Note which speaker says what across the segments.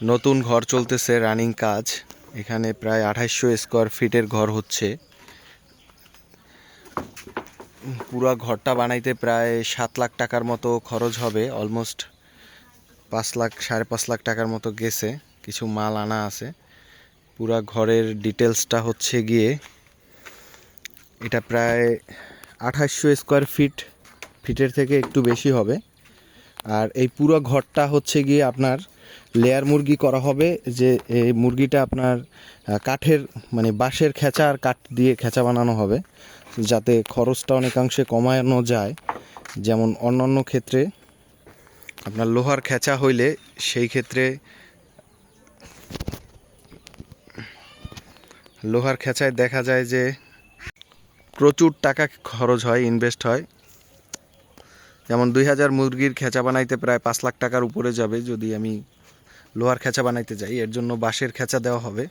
Speaker 1: নতুন ঘর চলতেছে রানিং কাজ। এখানে প্রায় আঠাইশশো স্কোয়ার ফিটের ঘর হচ্ছে। পুরো ঘরটা বানাইতে প্রায় সাত লাখ টাকার মতো খরচ হবে অলমোস্ট পাঁচ লাখ, সাড়ে পাঁচ লাখ টাকার মতো গেছে। কিছু মাল আনা আছে। পুরা ঘরের ডিটেলসটা হচ্ছে গিয়ে, এটা প্রায় আঠাশশো স্কোয়ার ফিট ফিটের থেকে একটু বেশি হবে। আর এই পুরো ঘরটা হচ্ছে গিয়ে আপনার লেয়ার মুরগি করা হবে যে এই মুরগিটা আপনার কাঠের মানে বাঁশের খেঁচা আর কাঠ দিয়ে খেঁচা বানানো হবে। যাতে খরচটা অনেকাংশে কমানো যায়। যেমন অন্যান্য ক্ষেত্রে আপনার লোহার খেঁচা হইলে সেই ক্ষেত্রে লোহার খেঁচায় দেখা যায় যে প্রচুর টাকা খরচ হয় ইনভেস্ট হয়। যেমন দুই হাজার মুরগির খেঁচা বানাইতে প্রায় পাঁচ লাখ টাকার উপরে যাবে যদি আমি লোহার খেঁচা বানাইতে যাই, এর জন্য বাঁশের খেঁচা দেওয়া হবে।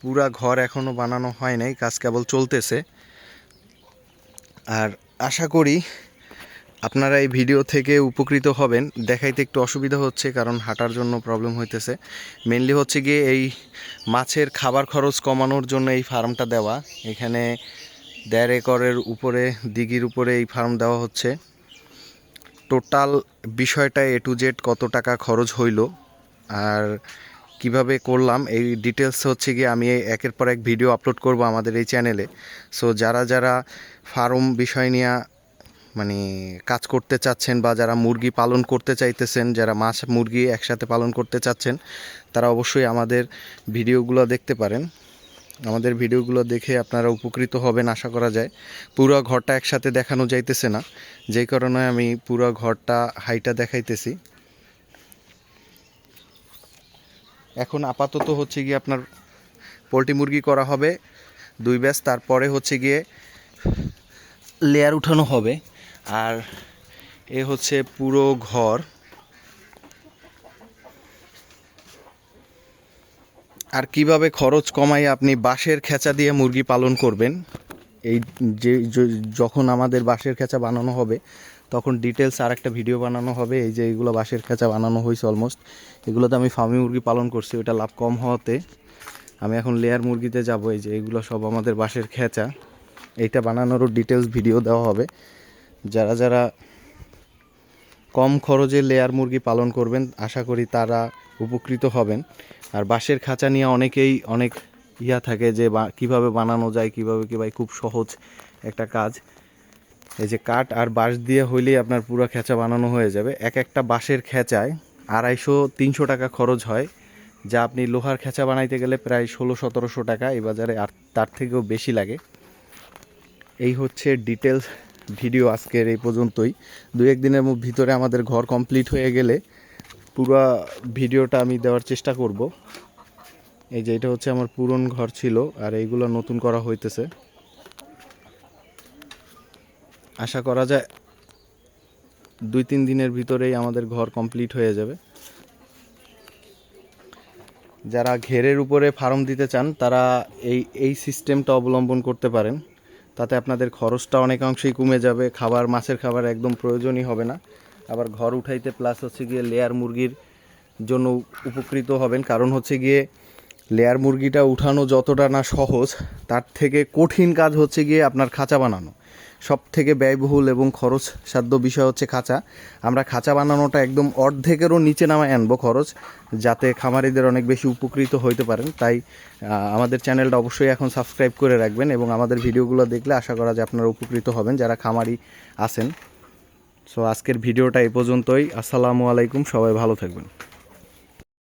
Speaker 1: পুরা ঘর এখনও বানানো হয় নাই, কাজ কেবল চলতেছে। আর আশা করি আপনারা এই ভিডিও থেকে উপকৃত হবেন। দেখাইতে একটু অসুবিধা হচ্ছে, কারণ হাঁটার জন্য প্রবলেম হইতেছে। মেনলি হচ্ছে গিয়ে এই মাছের খাবার খরচ কমানোর জন্য এই ফার্মটা দেওয়া। এখানে দেড় একরের উপরে, দিঘির উপরে এই ফার্ম দেওয়া হচ্ছে। টোটাল বিষয়টা এ টু জেড কত টাকা খরচ হইল আর কীভাবে করলাম, এই ডিটেলস হচ্ছে গিয়ে আমি একের পর এক ভিডিও আপলোড করব আমাদের এই চ্যানেলে সো যারা যারা ফার্ম বিষয় নিয়ে মানে কাজ করতে চাচ্ছেন বা যারা মুরগি পালন করতে চাইতেছেন, যারা মাছ মুরগি একসাথে পালন করতে চাচ্ছেন, তারা অবশ্যই আমাদের ভিডিওগুলো দেখতে পারেন। আমাদের ভিডিওগুলো দেখে আপনারা উপকৃত হবেন আশা করা যায়। পুরো ঘরটা একসাথে দেখানো যাইতেছে না। যেই কারণে আমি পুরো ঘরটা হাইটা দেখাইতেছি। এখন আপাতত হচ্ছে গিয়ে আপনার পোলট্রি মুরগি করা হবে দুই ব্যাস তারপরে হচ্ছে গিয়ে লেয়ার উঠানো হবে। আর এ হচ্ছে পুরো ঘর। আর কীভাবে খরচ কমাই আপনি বাঁশের খেঁচা দিয়ে মুরগি পালন করবেন? এই যে যখন আমাদের বাঁশের খেঁচা বানানো হবে, তখন ডিটেলস আর একটা ভিডিও বানানো হবে। এই যে এইগুলো বাঁশের খেঁচা বানানো হয়েছে অলমোস্ট এগুলোতে আমি ফার্মি মুরগি পালন করছি, ওটা লাভ কম হওয়াতে। আমি এখন লেয়ার মুরগিতে যাব, এই যে, এগুলো সব আমাদের বাঁশের খেঁচা। এইটা বানানোরও ডিটেলস ভিডিও দেওয়া হবে। যারা যারা কম খরচে লেয়ার মুরগি পালন করবেন, আশা করি তারা উপকৃত হবেন। আর বাঁশের খাঁচা নিয়ে অনেকেই অনেক ইয়া থাকে যে কীভাবে বানানো যায়, কীভাবে কি ভাই, খুব সহজ একটা কাজ। এই যে কাঠ আর বাঁশ দিয়ে হইলেই আপনার পুরো খেঁচা বানানো হয়ে যাবে। এক একটা বাঁশের খেঁচায় আড়াইশো, তিনশো টাকা খরচ হয়, যা আপনি লোহার খেঁচা বানাইতে গেলে প্রায় ষোলো, সতেরোশো টাকা, এই বাজারে আর তার থেকেও বেশি লাগে। এই হচ্ছে ডিটেলস ভিডিও আজকের এই পর্যন্তই। দু একদিনের ভিতরে আমাদের ঘর কমপ্লিট হয়ে গেলে পুরো ভিডিওটা আমি দেওয়ার চেষ্টা করব। এই যে এটা হচ্ছে আমার পুরন ঘর ছিল, আর এইগুলো নতুন করা হইতেছে। আশা করা যায় দুই তিন দিনের ভিতরেই আমাদের ঘর কমপ্লিট হয়ে যাবে। যারা ঘেরের উপরে ফার্ম দিতে চান, তারা এই এই সিস্টেমটা অবলম্বন করতে পারেন। তাতে আপনাদের খরচটা অনেকাংশেই কমে যাবে, খাবার, মাছের খাবার একদম প্রয়োজনই হবে না। আবার ঘর উঠাইতে প্লাস হচ্ছে গিয়ে লেয়ার মুরগির জন্য উপকৃত হবেন। কারণ হচ্ছে গিয়ে লেয়ার মুরগিটা উঠানো যতটা না সহজ, তার থেকে কঠিন কাজ হচ্ছে গিয়ে আপনার খাঁচা বানানো। সব থেকে ব্যয়বহুল এবং খরচ সাধ্য বিষয় হচ্ছে খাঁচা। আমরা খাঁচা বানানোটা একদম অর্ধেকেরও নিচে নামায় আনব খরচ, যাতে খামারিদের অনেক বেশি উপকৃত হইতে পারেন। তাই আমাদের চ্যানেলটা অবশ্যই এখন সাবস্ক্রাইব করে রাখবেন এবং আমাদের ভিডিওগুলো দেখলে আশা করা যায় আপনারা উপকৃত হবেন, যারা খামারি আছেন। সো, আজকের ভিডিওটা এ পর্যন্তই। আসসালামু আলাইকুম, সবাই ভালো থাকবেন।